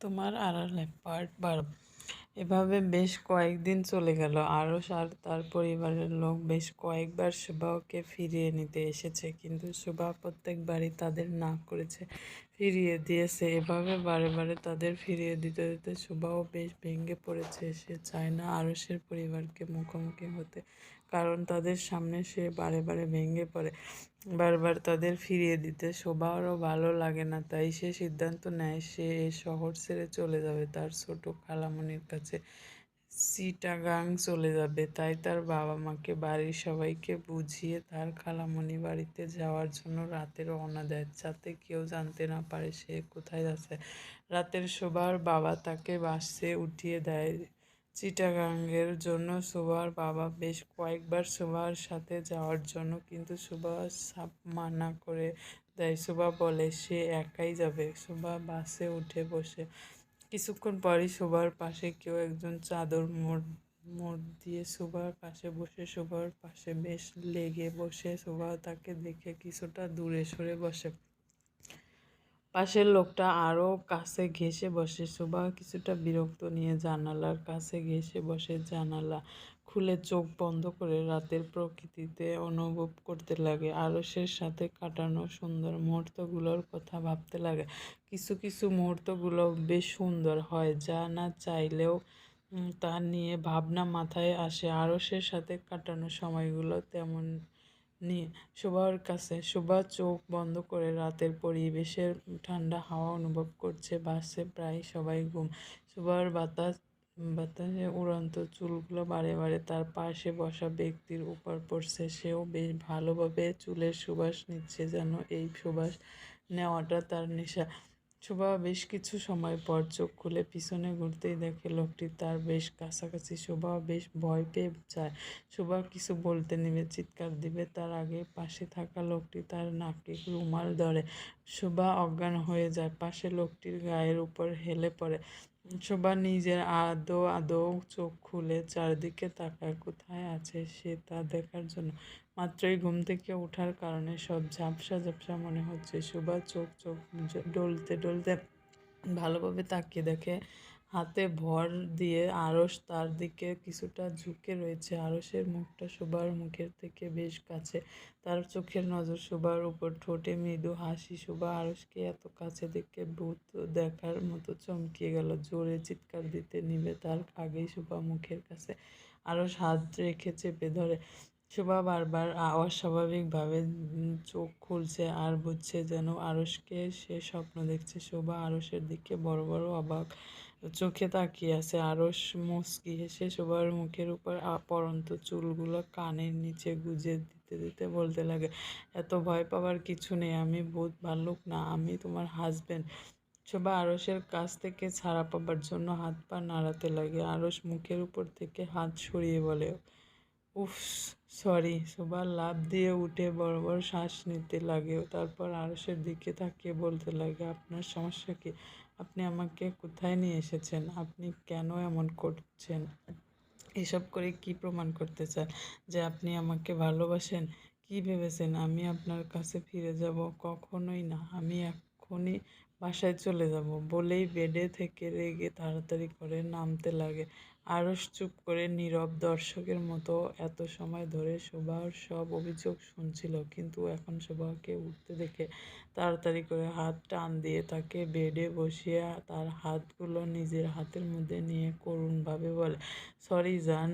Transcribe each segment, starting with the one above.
তোমার আড়ালে পার্ট বারো। এভাবে বেশ কয়েকদিন চলে গেল। আরও আর তার পরিবারের লোক বেশ কয়েকবার সুবাহকে ফিরিয়ে নিতে এসেছে, কিন্তু সুবাহ প্রত্যেকবারই তাদের না করেছে, ফিরিয়ে দিয়েছে। এভাবে বারে বারে তাদের ফিরিয়ে দিতে দিতে সুবাহ বেশ ভেঙে পড়েছে। সে চায় না আরসের পরিবারকে মুখোমুখি হতে কারণ তাদের সামনে সে বারে বারে ভেঙে পড়ে। বারবার তাদের ফিরিয়ে দিতে শোভারও ভালো লাগে না, তাই সে সিদ্ধান্ত নেয় সে শহর ছেড়ে চলে যাবে। তার ছোট খালামণির কাছে সিটাগাং চলে যাবে। তাই তার বাবা মাকে, বাড়ির সবাইকে বুঝিয়ে তার খালামণি বাড়িতে যাওয়ার জন্য রাতে রওনা দেয়। যাতে কেউ জানতে না পারে সে কোথায় যাচ্ছে রাতের শোভার বাবা তাকে বাসে উঠিয়ে দেয়। চিটাগাংয়ের জন্য সুভার বাবা বেশ কয়েকবার সুভার সাথে যাওয়ার জন্য কিন্তু সুভা সাপ মানা করে দেয়। সুভা বলে, সে একাই যাবে। সুভা বাসে উঠে বসে। কিছুক্ষণ পরই সুভার পাশে কেউ একজন চাদর মোড় মোড় দিয়ে সুভার পাশে বসে, সুভার পাশে বেশ লেগে বসে। সুভা তাকে দেখে কিছুটা দূরে সরে বসে। পাশের লোকটা আরও কাছে ঘেসে বসে। শোভা কিছুটা বিরক্ত নিয়ে জানালার কাছে ঘেসে বসে জানালা খুলে চোখ বন্ধ করে রাতের প্রকৃতিতে অনুভব করতে লাগে। আরসের সাথে কাটানো সুন্দর মুহূর্তগুলোর কথা ভাবতে লাগে। কিছু কিছু মুহূর্তগুলো বেশ সুন্দর হয়, যা না চাইলেও তা নিয়ে ভাবনা মাথায় আসে। আরসের সাথে কাটানো সময়গুলো তেমন নিয়ে শোভার কাছে শোভা চোখ বন্ধ করে রাতের পরিবেশের ঠান্ডা হাওয়া অনুভব করছে, বাসে প্রায় সবাই ঘুম। শোভার বাতাস, বাতাসে উড়ন্ত চুলগুলো বারে বারে তার পাশে বসা ব্যক্তির উপর পড়ছে। সেও বেশ ভালোভাবে চুলের সুবাস নিচ্ছে যেন এই সুবাস নেওয়াটা তার নেশা। শোভা বেশ কিছু সময় পর চোখ খুলে পিছনে ঘুরতেই দেখে লোকটি তার বেশ কাছাকাছি শোভা, বেশ ভয় পেয়ে যায়। শোভা কিছু বলতে নেবে চিৎকার দিবে। তার আগে পাশে থাকা লোকটি তার নাকে রুমাল ধরে শোভা অজ্ঞান হয়ে যায় পাশে লোকটির গায়ের উপর হেলে পড়ে। শোভা নিজের আদৌ আদৌ চোখ খুলে চারদিকে তাকায়, কোথায় আছে সে তা দেখার জন্য। মাত্রই ঘুম থেকে ওঠার কারণে সব ঝাপসা ঝাপসা মনে হচ্ছে। শোভা চোখ চোখ ডলতে ডলতে ভালোভাবে তাকিয়ে দেখে হাতে ভর দিয়ে আরস তার দিকে কিছুটা ঝুঁকে রয়েছে। আরসের মুখটা শোভার মুখের থেকে বেশ কাছে। তার চোখের নজর শোভার উপর ঠোঁটে মৃদু হাসি। শোভা আরসকে এত কাছে দেখে ভূত দেখার মতো চমকিয়ে গেল। জোরে চিৎকার দিতে নিবে তার আগেই শোভা মুখের কাছে। আরস হাত রেখে চেপে ধরে। শোভা বারবার অস্বাভাবিকভাবে চোখ খুলছে আর বুঝছে যেন আরসকে সে স্বপ্ন দেখছে। শোভা আরসের দিকে বড় বড় অবাক চোখে তাকিয়ে আছে আরস মুসকি হেসে শোভার মুখের উপর পরন্ত চুলগুলো কানের নিচে গুজে দিতে দিতে বলতে লাগে, এত ভয় পাওয়ার কিছু নেই, আমি ভূত ভাল্লুক না, আমি তোমার হাজব্যান্ড শোভা আরসের কাছ থেকে ছাড়া পাবার জন্য হাত পা নাড়াতে লাগে আরস মুখের উপর থেকে হাত সরিয়ে বলে, উফ সরি শোভা লাভ দিয়ে উঠে বড় বড় শ্বাস নিতে লাগে, তারপর আরসের দিকে তাকিয়ে বলতে লাগে, আপনার সমস্যা কি? আপনি আমাকে কোথায় নিয়ে এসেছেন? আপনি কেন এমন করছেন? এসব করে কি প্রমাণ করতে চান যে আপনি আমাকে ভালোবাসেন? কি ভেবেছেন? আমি আপনার কাছে ফিরে যাব কখনোই না। আমি এখনই বাসায় চলে যাব। বলেই বেডে থেকে রেগে তাড়াতাড়ি করে নামতে লাগে। আরস চুপ করে নীরব দর্শকের মতো এত সময় ধরে শোভার সব অভিযোগ শুনছিল, কিন্তু এখন শোভাকে উঠতে দেখে তাড়াতাড়ি করে হাত টান দিয়ে তাকে বেডে বসিয়ে তার হাতগুলো নিজের হাতের মধ্যে নিয়ে করুণভাবে বলে, সরি জান,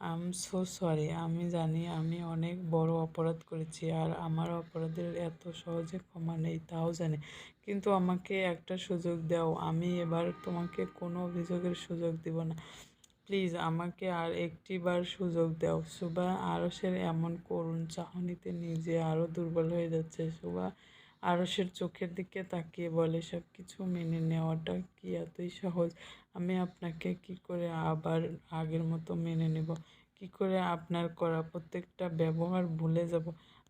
আম সো সরি, আমি জানি আমি অনেক বড় অপরাধ করেছি আর আমার অপরাধের এত সহজে ক্ষমা নেই, তাও জানি। কিন্তু আমাকে একটা সুযোগ দাও, আমি এবার তোমাকে কোনো অভিযোগের সুযোগ দিব না। প্লিজ আমাকে আর একটিবার সুযোগ দাও। সুবা আরসের এমন করুণ চাহনিতে নিজে আরও দুর্বল হয়ে যাচ্ছে। সুবা আরসের চোখের দিকে তাকিয়ে বলে সব কিছু মেনে নেওয়াটা কি এতই সহজ? আমি আপনাকে কি করে আবার আগের মতো মেনে নেব? কি করে আপনার করা প্রত্যেকটা ব্যবহার ভুলে যাব?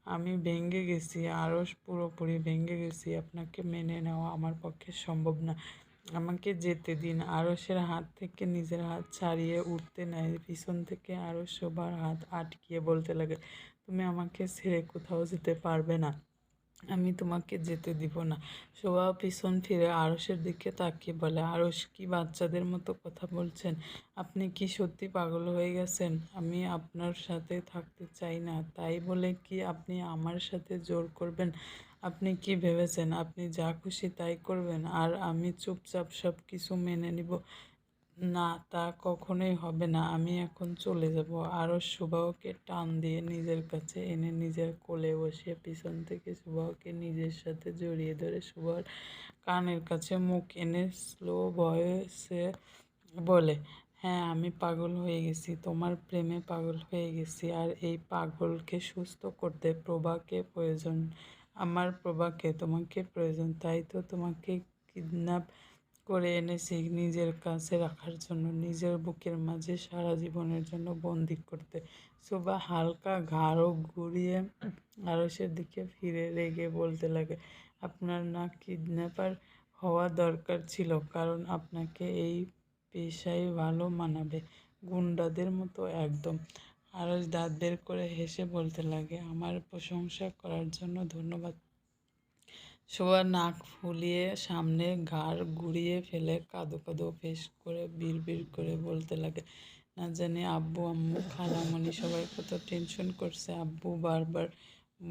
আমি ভেঙে গেছি আরস পুরোপুরি ভেঙে গেছি। আপনাকে মেনে নেওয়া আমার পক্ষে সম্ভব না। আমাকে যেতে দিন। আরসের হাত থেকে নিজের হাত ছাড়িয়ে উঠতে নেয়। পিছন থেকে আরও সবার হাত আটকিয়ে বলতে লাগে, তুমি আমাকে ছেড়ে কোথাও যেতে পারবে না। আমি তোমাকে যেতে দিব না। শোভা পিছন ফিরে আরসের দিকে তাকিয়ে বলে আরস কি বাচ্চাদের মতো কথা বলছেন? আপনি কি সত্যি পাগল হয়ে গেছেন? আমি আপনার সাথে থাকতে চাই না। তাই বলে কি আপনি আমার সাথে জোর করবেন? আপনি কি ভেবেছেন? আপনি যা খুশি তাই করবেন। আর আমি চুপচাপ সব কিছু মেনে নিব। না, তা কখনোই হবে না। আমি এখন চলে যাব। আরও সুবাহকে টান দিয়ে নিজের কাছে এনে নিজের কোলে বসিয়ে পিছন থেকে সুবাহকে নিজের সাথে জড়িয়ে ধরে সুবাহর কানের কাছে মুখ এনে স্লো ভয়েসে বলে হ্যাঁ আমি পাগল হয়ে গেছি। তোমার প্রেমে পাগল হয়ে গেছি। আর এই পাগলকে সুস্থ করতে প্রভাকে প্রয়োজন। আমার প্রভাকে তোমাকে প্রয়োজন। তাই তো তোমাকে কিডন্যাপ করে এনেছি নিজের কাছে রাখার জন্য, নিজের বুকের মাঝে সারা জীবনের জন্য বন্দি করতে। সুবা হালকা ঘাড়ও ঘুরিয়ে আরসের দিকে ফিরে রেগে বলতে লাগে, আপনার না কিডন্যাপার হওয়া দরকার ছিল, কারণ আপনাকে এই পেশায় ভালো মানাবে। গুন্ডাদের মতো একদম। আরস দাঁত বের করে হেসে বলতে লাগে, আমার প্রশংসা করার জন্য ধন্যবাদ শোয়া নাক ফুলিয়ে সামনে ঘাড় ঘুরিয়ে ফেলে কাঁদো কাঁদো ফেস করে বিড় করে বলতে লাগে, না জানি আব্বু, আম্মু, খালামণি সবাই কত টেনশন করছে। আব্বু বারবার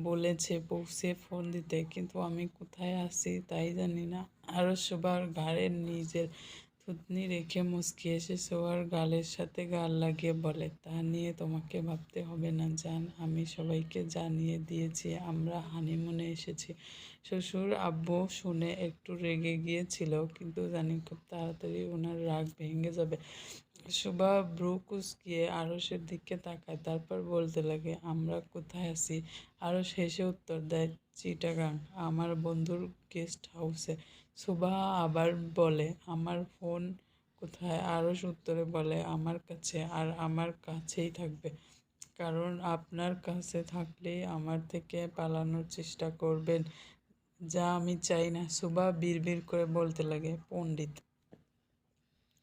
বলেছে পৌঁছে ফোন দিতে, কিন্তু আমি কোথায় আছি তাই জানি না। আরও সবার ঘাড়ের নিজের থুতনি রেখে মুচকি এসে সোয়ার গালের সাথে গাল লাগিয়ে বলে, তা নিয়ে তোমাকে ভাবতে হবে না, জান। আমি সবাইকে জানিয়ে দিয়েছি, আমরা হানিমুনে এসেছি। শ্বশুর আব্বু শুনে একটু রেগে গিয়েছিল, কিন্তু জানি খুব তাড়াতাড়ি ওনার রাগ ভেঙে যাবে। শোভা ব্রু কুচকিয়ে আরসের দিকে তাকায়, তারপর বলতে লাগে, আমরা কোথায় আছি? আরস হেসে উত্তর দেয়, চিটাগাং, আমার বন্ধুর গেস্ট হাউসে। শোভা আবার বলে, আমার ফোন কোথায়? আরস উত্তরে বলে, আমার কাছে, আর আমার কাছেই থাকবে। কারণ আপনার কাছে থাকলেই আমার থেকে পালানোর চেষ্টা করবেন। যা আমি চাই না। সুবা বিড় করে বলতে লাগে, পণ্ডিত।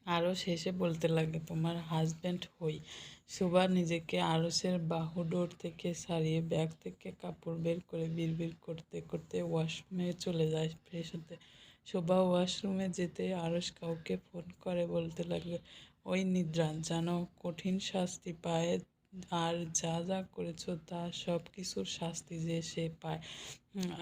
আরও শেষে বলতে লাগে, তোমার হাজব্যান্ড হই। সুবা নিজেকে আরসের বাহুডোর থেকে সারিয়ে ব্যাগ থেকে কাপড় বের করে বিড়বিড় করতে করতে ওয়াশরুমে চলে যায় ফ্রেশ হতে। শোভা ওয়াশরুমে যেতে আরস কাউকে ফোন করে বলতে লাগবে ওই নিদ্রা যেন কঠিন শাস্তি পায় আর যা যা করেছ তা সব কিছুর শাস্তি যে সে পায়।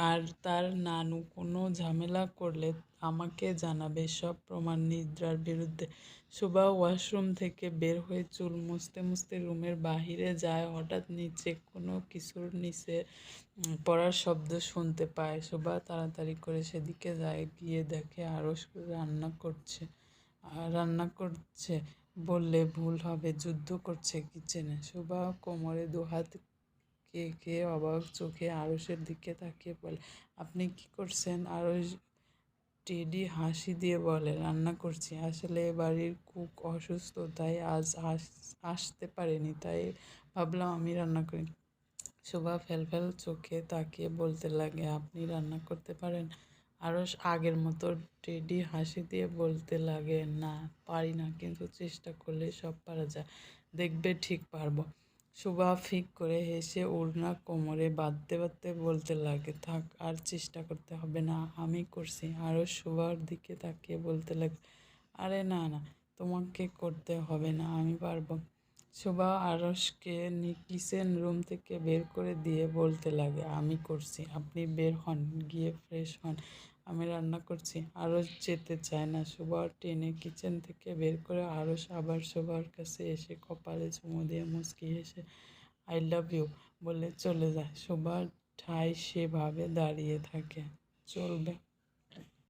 আর তার নানু কোনো ঝামেলা করলে আমাকে জানাবে। সব প্রমাণ নিদ্রার বিরুদ্ধে। সুবা ওয়াশরুম থেকে বের হয়ে চুল মুছতে মুছতে রুমের বাহিরে যায়। হঠাৎ নিচে কোনো কিছুর নিচে পড়ার শব্দ শুনতে পায়। সুবা তাড়াতাড়ি করে সেদিকে যায়, গিয়ে দেখে আরও রান্না করছে। রান্না করছে বললে ভুল হবে, যুদ্ধ করছে কিচেনে। শোভা কোমরে দুহাত কে কে অবাক চোখে আরসের দিকে তাকিয়ে বলে, আপনি কি করছেন? আরস টেডি হাসি দিয়ে বলে, রান্না করছি। আসলে বাড়ির কুক অসুস্থ, তাই আজ আসতে পারেনি, তাই ভাবলাম আমি রান্না করি। শোভা ফেল ফেল চোখে তাকিয়ে বলতে লাগে, আপনি রান্না করতে পারেন? আরও আগের মতো টেডি হাসি দিয়ে বলতে লাগে, না, পারি না, কিন্তু চেষ্টা করলে সব পারা যায়। দেখবে ঠিক পারব। সুবা ফিক করে হেসে ওড়না কোমরে বাঁধতে বাঁধতে বলতে লাগে, থাক, আর চেষ্টা করতে হবে না, আমি করছি। আরও সুভার দিকে তাকিয়ে বলতে লাগে, আরে না না, তোমাকে করতে হবে না, আমি পারব। শোভা আরসকে কিচেন রুম থেকে বের করে দিয়ে বলতে লাগে, আমি করছি, আপনি বের হন, গিয়ে ফ্রেশ হন, আমি রান্না করছি। আরস যেতে চায় না, শোভা টেনে কিচেন থেকে বের করে আরস আবার শোভার কাছে এসে কপালে চুমু দিয়ে মুচকি এসে আই লাভ ইউ বলে চলে যায়। শোভার ঠাই সেভাবে দাঁড়িয়ে থাকে। চলবে।